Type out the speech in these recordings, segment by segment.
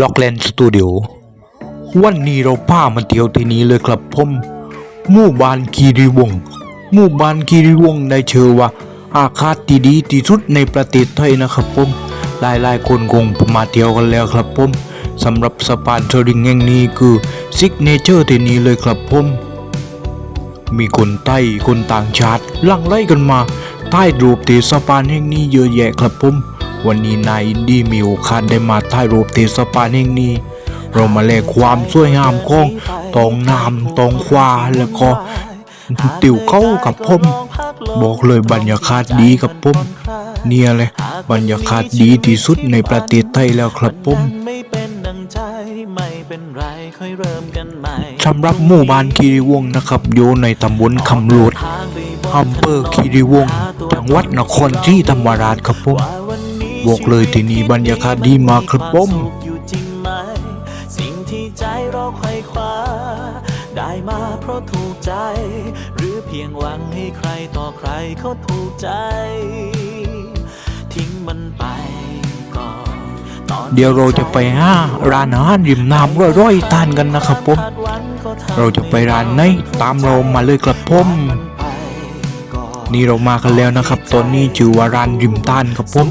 ล็อกแลนด์สตูดิโอวันนี้เราพามาเที่ยวที่นี้เลยครับผมหมู่บ้านคีรีวงหมู่บ้านคีรีวงได้เชื่อว่า อาคาศที่ดีที่สุดในประเทศไทยนะครับผมหลายๆคนคงมาเที่ยวกันแล้วครับผมสำหรับสะพานเทอริงแห่งนี้คือซิกเนเจอร์ที่นี้เลยครับผมมีคนไต้คนต่างชาติลั่งไหลกันมาใต้รูปที่สะพานแห่งนี้เยอะแยะครับผม วันนี้นายอินดี้มีโอกาสได้มาถ่ายรูปที่สะพานแห่งนี้ เรามาแลกความสวยงามของตองน้ำตองควาแล้วก็ติวเข้ากับผมบอกเลยบรรยากาศดีกับผมเนี่ยเลยบรรยากาศดีที่สุดในประเทศไทยแล้วครับผมไม่เป็นดังใจไม่เป็นไรค่อยเริ่มกันใหม่สำหรับหมู่บ้านคีรีวงนะครับอยู่ในตำบลคำลวดทางไปบอำเภอคีรีวงจังหวัดนครศรีธรรมราชครับผม บอกเลยที่นี่บรรยากาศดีมากครับผมวาสุขอยู่จริงไหมสิ่งที่ใจเราไขว่คว้าได้มาเพราะถูกใจ หรือเพียงหวังให้ใครต่อใครเขาถูกใจ ทิ้งมันไปก่อนตอนเดี๋ยวเราจะไปหาร้านอาหารริมน้ำร่อยๆทานกันนะครับผม เราจะไปร้านไหนตามเรามาเลยครับผม นี่เรามากันแล้วนะครับ ตอนนี้ชื่วาร้านริมต้านครับผม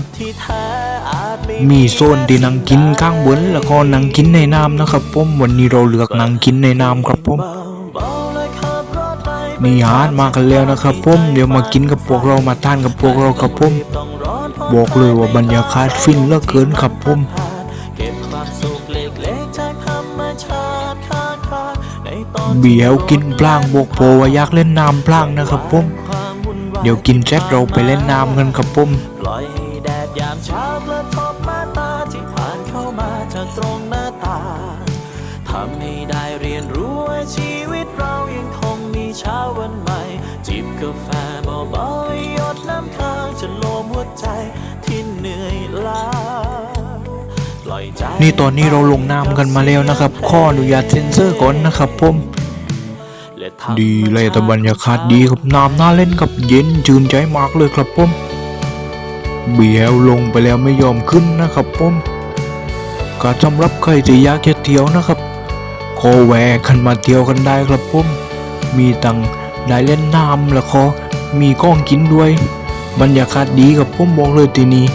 มีโซนที่นังกินข้างบนแล้วก็นังกินในน้ำนะครับผมวันนี้เราเลือกนังกินในน้ำครับผมนี่อาหารมากันแล้วนะครับผมเดี๋ยวมากินกับพวกเรามาทานกับพวกเราครับผมบอกเลยว่าบรรยากาศฟินเหลือเกินครับผมเก็บความสุขเล็กๆจากธรรมชาติข้างทางในตอนเบียวกินพลางบอกโพว่าอยากเล่นน้ำพลางนะครับผม เดี๋ยวกินเสร็จเราไปเล่นน้ำกันครับผมปล่อยให้แดดยามเช้ากระทบมาตาที่ผ่านเข้ามาจากตรงหน้าต่างทำให้ได้เรียนรู้ว่าชีวิตเรายังคงมีเช้าวันใหม่ จิบกาแฟเบาๆหยดน้ำค้างจะโลมหัวใจที่เหนื่อยล้าปล่อยใจนี่ตอนนี้เราลงน้ำกันมาแล้วนะครับ ข้ออนุญาตเซ็นเซอร์ก่อนนะครับผมและทำ ดีเลยแต่บรรยากาศดีครับน้ำน่าเล่นกับเย็นจืนใจมากเลยครับผมเบียวลงไปแล้วไม่ยอมขึ้นนะครับผมก็สำหรับใครที่อยากจะเที่ยวนะครับขอแวะกันมาเที่ยวกันได้ครับผมมีตังได้เล่นน้ำแล้วก็มีก้องกินด้วย บรรยากาศดีครับผมบอกเลยที่นี่